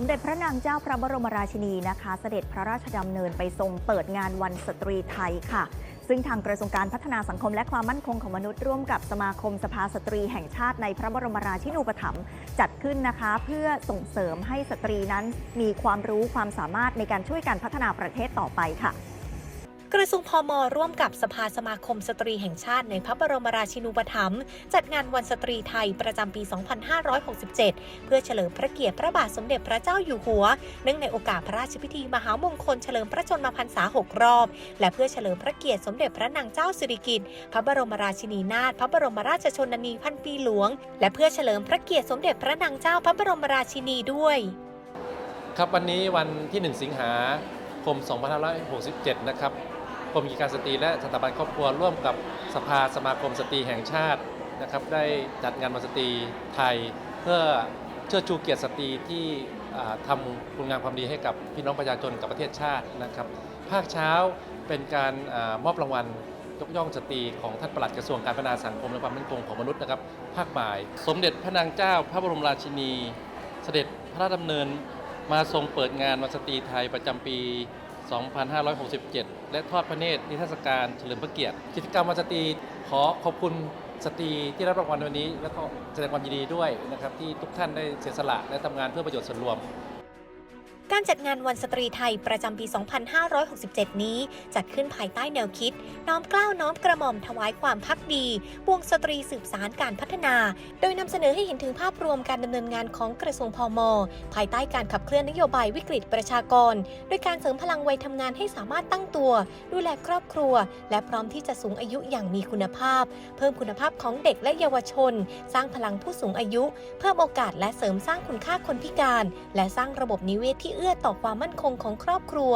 สมเด็จพระนางเจ้าพระบรมราชินีนะคะ เสด็จพระราชดำเนินไปทรงเปิดงานวันสตรีไทยค่ะ ซึ่งทางกระทรวงการพัฒนาสังคมและความมั่นคงของมนุษย์ร่วมกับสมาคมสภาสตรีแห่งชาติในพระบรมราชินูปถัมภ์จัดขึ้นนะคะ เพื่อส่งเสริมให้สตรีนั้นมีความรู้ความสามารถในการช่วยการพัฒนาประเทศต่อไปค่ะ กระทรวงพมร่วมกับสภาสมาคมสตรีแห่งชาติในพระบรมราชินูปถัมภ์จัดงานวันสตรีไทยประจำปี 2567 เพื่อเฉลิมพระเกียรติพระบาทสมเด็จพระเจ้าอยู่หัว เนื่องในโอกาสพระราชพิธีมหามงคลเฉลิมพระชนมพรรษา 6 รอบ และเพื่อเฉลิมพระเกียรติสมเด็จพระนางเจ้าสิริกิติ์พระบรมราชินีนาถพระบรมราชชนนีพันปีหลวง และเพื่อเฉลิมพระเกียรติสมเด็จพระนางเจ้าพระบรมราชินีด้วย ครับวันนี้วันที่ 1 สิงหา ม 2567 นะครับกรมกิจการสตรีและสถาบันครอบครัวร่วมกับสภาสมาคมสตรีแห่งชาตินะครับได้จัดงานวันสตรีไทย เพื่อเชิดชูเกียรติสตรีที่อ่าทำคุณงามความดีให้กับพี่น้องประชาชนกับประเทศชาตินะครับ ภาคเช้าเป็นการอมอบรางวัลยกย่องสตรีของท่านปลัดกระทรวงการพัฒนาสังคมและความมั่นคงของมนุษย์นะครับ ภาคบ่าย สมเด็จพระนางเจ้า พระบรมราชินี เสด็จพระราชดำเนิน มาทรงเปิดงานวันสตรีไทยประจำปี 2567 และทอดพระเนตรนิทรรศการเฉลิมพระเกียรติ กิจกรรมวันสตรีขอขอบคุณสตรีที่รับรางวัลวันนี้ และก็แสดงความยินดีด้วยนะครับที่ทุกท่านได้เสียสละและทำงานเพื่อประโยชน์ส่วนรวม การจัดงานวันสตรีไทยประจำปี 2567 นี้ จัดขึ้นภายใต้แนวคิด น้อมเกล้าวน้อมกระหม่อมถวายความพักดีปวงสตรีสืบสารการพัฒนา โดยนำเสนอให้เห็นถึงภาพรวมการดำเนินงานของกระทรวงพมภายใต้การขับเคลื่อนนโยบายวิกฤตประชากร โดยการเสริมพลังวัยทำงานให้สามารถตั้งตัว ดูแลครอบครัว และพร้อมที่จะสูงอายุอย่างมีคุณภาพ เพิ่มคุณภาพของเด็กและเยาวชน สร้างพลังผู้สูงอายุ เพิ่มโอกาสและเสริมสร้างคุณค่าคนพิการ และสร้างระบบนิเวศที่เอื้อต่อความมั่นคงของครอบครัว